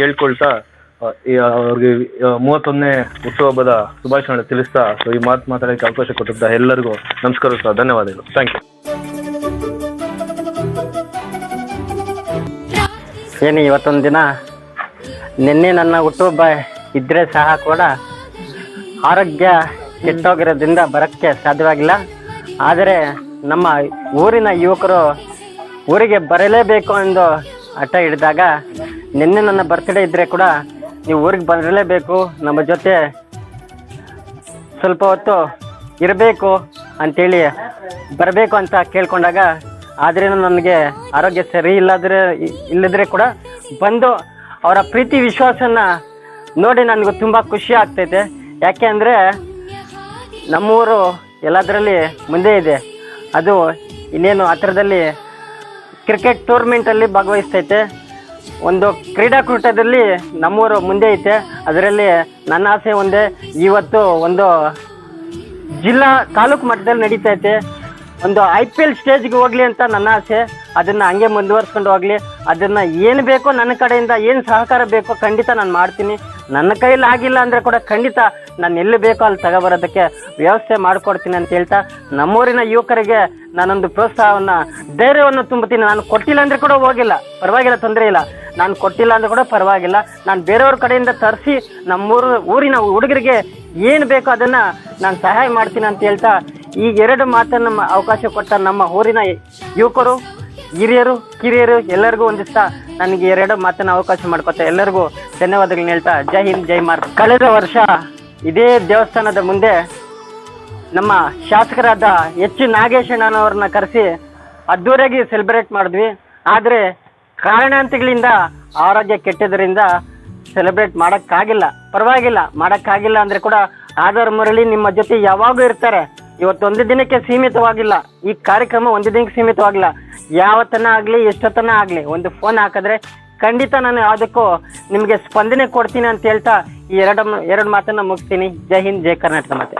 ಕೇಳ್ಕೊಳ್ತಾ ಅವ್ರಿಗೆ ಮೂವತ್ತೊಂದನೇ ಹುಟ್ಟುಹಬ್ಬದ ಶುಭಾಶಯಗಳು ತಿಳಿಸ್ತಾ, ಸೊ ಈ ಮಾತು ಮಾತಾಡೋಕ್ಕೆ ಅವಕಾಶ ಕೊಟ್ಟಿದ್ದ ಎಲ್ಲರಿಗೂ ನಮಸ್ಕಾರ ಸರ್, ಧನ್ಯವಾದಗಳು. ಥ್ಯಾಂಕ್ ಯು ಏನು ಇವತ್ತೊಂದು ದಿನ? ನಿನ್ನೆ ನನ್ನ ಹುಟ್ಟುಹಬ್ಬ ಇದ್ದರೆ ಸಹ ಕೂಡ ಆರೋಗ್ಯ ಕೆಟ್ಟೋಗಿರೋದ್ರಿಂದ ಬರೋಕ್ಕೆ ಸಾಧ್ಯವಾಗಿಲ್ಲ. ಆದರೆ ನಮ್ಮ ಊರಿನ ಯುವಕರು ಊರಿಗೆ ಬರಲೇಬೇಕು ಎಂದು ಹಠ ಹಿಡಿದಾಗ ನಿನ್ನೆ ನನ್ನ ಬರ್ತ್ಡೇ ಇದ್ದರೆ ಕೂಡ ನೀವು ಊರಿಗೆ ಬಂದಿರಲೇಬೇಕು. ನಮ್ಮ ಜೊತೆ ಸ್ವಲ್ಪ ಹೊತ್ತು ಇರಬೇಕು ಅಂತೇಳಿ ಬರಬೇಕು ಅಂತ ಕೇಳ್ಕೊಂಡಾಗ ಆದ್ರೂ ನನಗೆ ಆರೋಗ್ಯ ಸರಿ ಇಲ್ಲದ್ರೆ ಇಲ್ಲದ್ರೆ ಕೂಡ ಬಂದು ಅವರ ಪ್ರೀತಿ ವಿಶ್ವಾಸನ ನೋಡಿ ನನಗೂ ತುಂಬ ಖುಷಿ ಆಗ್ತೈತೆ. ಯಾಕೆ ಅಂದರೆ ನಮ್ಮೂರು ಎಲ್ಲದರಲ್ಲಿ ಮುಂದೆ ಇದೆ. ಅದು ಇನ್ನೇನು ಹತ್ರದಲ್ಲಿ ಕ್ರಿಕೆಟ್ ಟೂರ್ಮೆಂಟಲ್ಲಿ ಭಾಗವಹಿಸ್ತೈತೆ. ಒಂದು ಕ್ರೀಡಾಕೂಟದಲ್ಲಿ ನಮ್ಮೂರು ಮುಂದೆ ಐತೆ. ಅದರಲ್ಲಿ ನನ್ನ ಆಸೆ ಒಂದೇ, ಇವತ್ತು ಒಂದು ಜಿಲ್ಲಾ ತಾಲೂಕು ಮಟ್ಟದಲ್ಲಿ ನಡೀತೈತೆ. ಒಂದು ಐ ಪಿ ಎಲ್ ಸ್ಟೇಜ್ಗೆ ಹೋಗ್ಲಿ ಅಂತ ನನ್ನ ಆಸೆ. ಅದನ್ನು ಹಂಗೆ ಮುಂದುವರ್ಸ್ಕೊಂಡು ಹೋಗ್ಲಿ. ಅದನ್ನು ಏನು ಬೇಕೋ ನನ್ನ ಕಡೆಯಿಂದ ಏನು ಸಹಕಾರ ಬೇಕೋ ಖಂಡಿತ ನಾನು ಮಾಡ್ತೀನಿ. ನನ್ನ ಕೈಯಲ್ಲಿ ಆಗಿಲ್ಲ ಅಂದರೆ ಕೂಡ ಖಂಡಿತ ನಾನು ಎಲ್ಲಿ ಬೇಕೋ ಅಲ್ಲಿ ತಗೋಬರೋದಕ್ಕೆ ವ್ಯವಸ್ಥೆ ಮಾಡಿಕೊಡ್ತೀನಿ ಅಂತ ಹೇಳ್ತಾ, ನಮ್ಮೂರಿನ ಯುವಕರಿಗೆ ನಾನೊಂದು ಪ್ರೋತ್ಸಾಹವನ್ನು, ಧೈರ್ಯವನ್ನು ತುಂಬುತ್ತೀನಿ. ನಾನು ಕೊಟ್ಟಿಲ್ಲ ಅಂದರೆ ಕೂಡ ಹೋಗಿಲ್ಲ. ಪರವಾಗಿಲ್ಲ, ತೊಂದರೆ ಇಲ್ಲ. ನಾನು ಕೊಟ್ಟಿಲ್ಲ ಅಂದ್ರೆ ಕೂಡ ಪರವಾಗಿಲ್ಲ. ನಾನು ಬೇರೆಯವ್ರ ಕಡೆಯಿಂದ ತರಿಸಿ ನಮ್ಮೂರು, ಊರಿನ ಹುಡುಗರಿಗೆ ಏನು ಬೇಕೋ ಅದನ್ನು ನಾನು ಸಹಾಯ ಮಾಡ್ತೀನಿ ಅಂತ ಹೇಳ್ತಾ ಈ ಎರಡು ಮಾತನ್ನು ಅವಕಾಶ ಕೊಟ್ಟ ನಮ್ಮ ಊರಿನ ಯುವಕರು, ಹಿರಿಯರು, ಕಿರಿಯರು ಎಲ್ಲರಿಗೂ ಒಂದಿಷ್ಟ ನನಗೆ ಎರಡು ಮಾತನ್ನು ಅವಕಾಶ ಮಾಡ್ಕೊತ ಎಲ್ಲರಿಗೂ ಧನ್ಯವಾದಗಳನ್ನ ಹೇಳ್ತಾ ಜೈ ಹಿಂದ್, ಜೈ ಮಾರ್ ಕಳೆದ ವರ್ಷ ಇದೇ ದೇವಸ್ಥಾನದ ಮುಂದೆ ನಮ್ಮ ಶಾಸಕರಾದ ಎಚ್ ನಾಗೇಶಣ್ಣನವ್ರನ್ನ ಕರೆಸಿ ಅದ್ದೂರಿಯಾಗಿ ಸೆಲೆಬ್ರೇಟ್ ಮಾಡಿದ್ವಿ. ಆದರೆ ಕಾರಣಾಂತಿಗಳಿಂದ ಆರೋಗ್ಯ ಕೆಟ್ಟದ್ರಿಂದ ಸೆಲೆಬ್ರೇಟ್ ಮಾಡೋಕ್ಕಾಗಿಲ್ಲ, ಪರವಾಗಿಲ್ಲ, ಮಾಡೋಕ್ಕಾಗಿಲ್ಲ ಅಂದರೆ ಕೂಡ ಆಧಾರ್ ಮುರಳಿ ನಿಮ್ಮ ಜೊತೆ ಯಾವಾಗೂ ಇರ್ತಾರೆ. ಇವತ್ತೊಂದು ದಿನಕ್ಕೆ ಸೀಮಿತವಾಗಿಲ್ಲ. ಈ ಕಾರ್ಯಕ್ರಮ ಒಂದು ದಿನಕ್ಕೆ ಸೀಮಿತವಾಗಿಲ್ಲ. ಯಾವತ್ತನ ಆಗಲಿ, ಎಷ್ಟೊತ್ತನ ಆಗಲಿ, ಒಂದು ಫೋನ್ ಹಾಕಿದ್ರೆ ಖಂಡಿತ ನಾನು ಅದಕ್ಕೂ ನಿಮಗೆ ಸ್ಪಂದನೆ ಕೊಡ್ತೀನಿ ಅಂತ ಹೇಳ್ತಾ ಈ ಎರಡು ಎರಡು ಮಾತನ್ನ ಮುಗಿಸ್ತೀನಿ. ಜೈ ಹಿಂದ್, ಜೈ ಕರ್ನಾಟಕ ಮತ್ತೆ